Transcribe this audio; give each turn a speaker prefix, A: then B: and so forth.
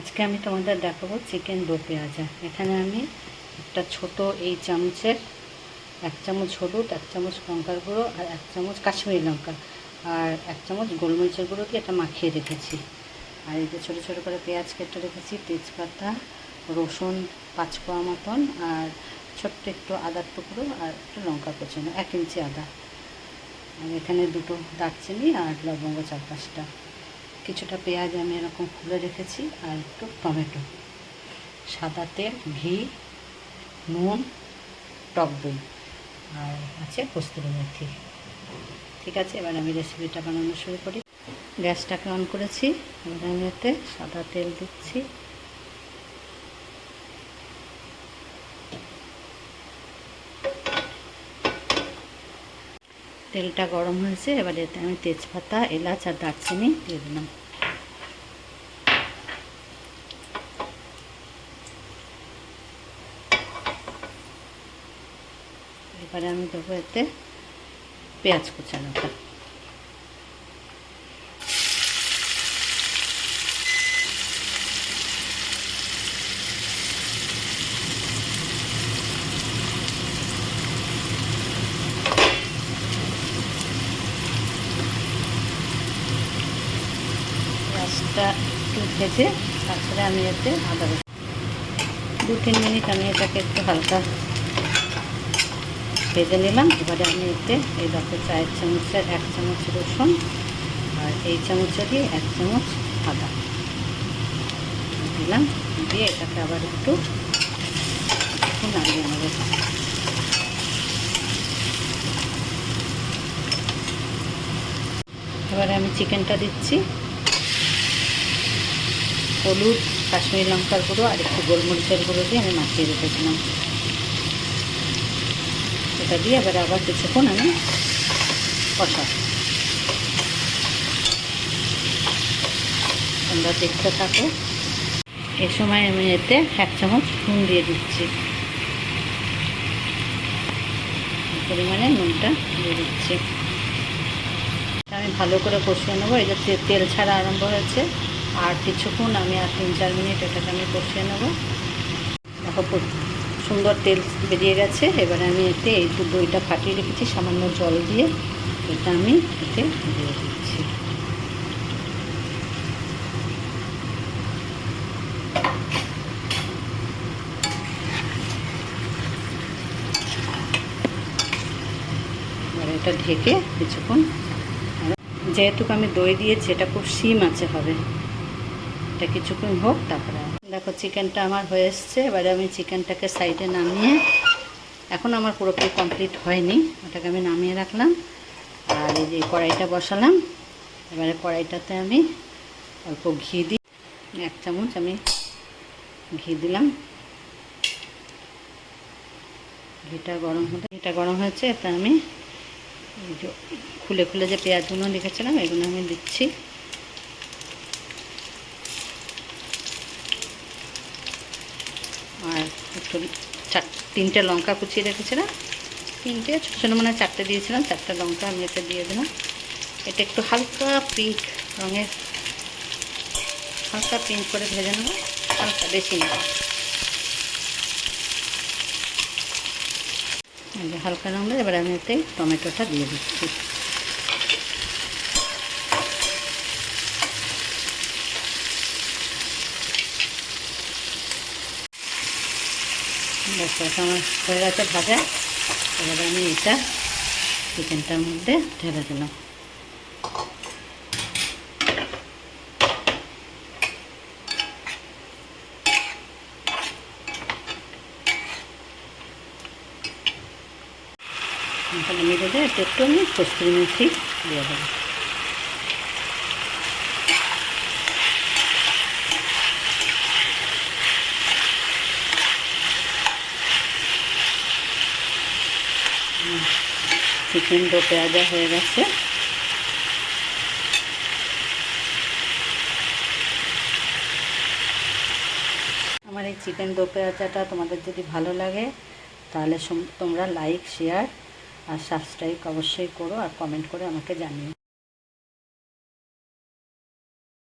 A: আজকে আমি তোমাদের দেখাবো চিকেন দো পেঁয়াজা। এখানে আমি একটা ছোট এই চামচের এক চামচ হলুদ, এক চামচ লঙ্কার গুঁড়ো আর এক চামচ কাশ্মীরি লঙ্কা। আর এক চামচ গোলমরিচের গুঁড়ো দিয়ে এটা মাখিয়ে রেখেছি। আর এই যে ছোটো ছোটো করে পেঁয়াজ কেটে রেখেছি, তেজপাতা, রসুন পাঁচ কোয়া মতন, আর ছোট্ট একটু আদার টুকরো আর একটু লঙ্কা কোচানো, এক ইঞ্চি আদা। আর এখানে দুটো দারচিনি আর লবঙ্গ চার পাঁচটা। কিছুটা পেঁয়াজ আমি এরকম খুলে রেখেছি আর একটু টমেটো। সাদা তেল, ঘি, নুন, টক দই আর আছে কস্তুরি মেথি। ঠিক আছে, এবার আমি রেসিপিটা বানানো শুরু করি। গ্যাসটাকে অন করেছি। এবার আমি এতে সাদা তেল দিচ্ছি। তেলটা গরম হয়েছে, এবার এতে আমি তেজপাতা, এলাচ আর দারচিনি দিয়ে দিলাম। এবারে আমি দেবো এতে পেঁয়াজ কুচানোটা। পেঁয়াজটা একটু ভেজে তারপরে আমি এতে আদা দু তিন মিনিট আমি এটাকে একটু হালকা ভেজে নিলাম। এবারে আমি এতে এই দেখো চায়ের চামচের এক চামচ রসুন আর এই চামচে দিয়ে এক চামচ আদা দিলাম। দিয়ে এটাকে আবার একটু নাড়িয়ে নেব। এবারে আমি চিকেনটা দিচ্ছি। হলুদ, কাশ্মীরি লঙ্কার গুঁড়ো আর একটু গোলমরিচের গুঁড়ো দিয়ে আমি মাখিয়ে রেখেছিলাম। এটা দিয়ে এবারে আবার কিছুক্ষণ আমি কষা তোমরা দেখতে থাকো। এ সময় আমি এতে এক চামচ নুন দিয়ে দিচ্ছি। পরিমাণে নুনটা দিয়ে দিচ্ছি। আমি ভালো করে কষিয়ে নেব। এই যে তেল ছাড়া আরম্ভ হয়েছে। আর কিছুক্ষণ আমি আর তিন চার মিনিট এটাকে আমি কষিয়ে নেব। দেখো সুন্দর তেল বেরিয়ে গেছে। এবারে আমি এতে এই দইটা ফাটিয়ে রেখেছি, সামান্য জল দিয়ে। এটা আমি এতে দিয়ে দিচ্ছি। এটা ঢেকে কিছুক্ষণ। যেহেতু আমি দই দিয়েছি, এটা খুব সিম আছে হবে। এটা কিছুক্ষণ হোক, তারপরে দেখো চিকেনটা আমার হয়ে এসছে। এবারে আমি চিকেনটাকে সাইডে নামিয়ে এখন আমার পুরোপুরি কমপ্লিট হয়নি। ওটাকে আমি নামিয়ে রাখলাম। আর এই যে কড়াইটা বসালাম। এবারে কড়াইটাতে আমি অল্প ঘি দিই এক চামচ আমি ঘি দিলাম। ঘিটা গরম হতে ঘিটা গরম হয়েছে, এতে আমি খুলে খুলে যে পেঁয়াজগুলো রেখেছিলাম এগুলো আমি দিচ্ছি আর একটু চার তিনটে লঙ্কা কুচিয়ে রেখেছিলাম। তিনটে, ছোটো ছোটো মানে চারটে দিয়েছিলাম, চারটে লঙ্কা আমি এতে দিয়ে দিলাম। এটা একটু হালকা পিঙ্ক রঙের, হালকা পিঙ্ক করে ভেজে নেব, হালকা বেশি নেব হালকা রঙের এবার আমি এতে টমেটোটা দিয়ে দিচ্ছি। দেখো আমার হয়ে গেছে ভাজা। এবারে আমি এটা চিকেনটার মধ্যে ঢেলে দিলাম। তাহলে মেরে দেয় একটু আমি কস্তুরি মেথি দিয়ে দেবো। চিকেন দো পেঁয়াজা হয়ে গেছে। আমার এই চিকেন দো পেঁয়াজাটা তোমাদের যদি ভালো লাগে, তাহলে তোমরা লাইক, শেয়ার আর সাবস্ক্রাইব অবশ্যই করো আর কমেন্ট করে আমাকে জানিও।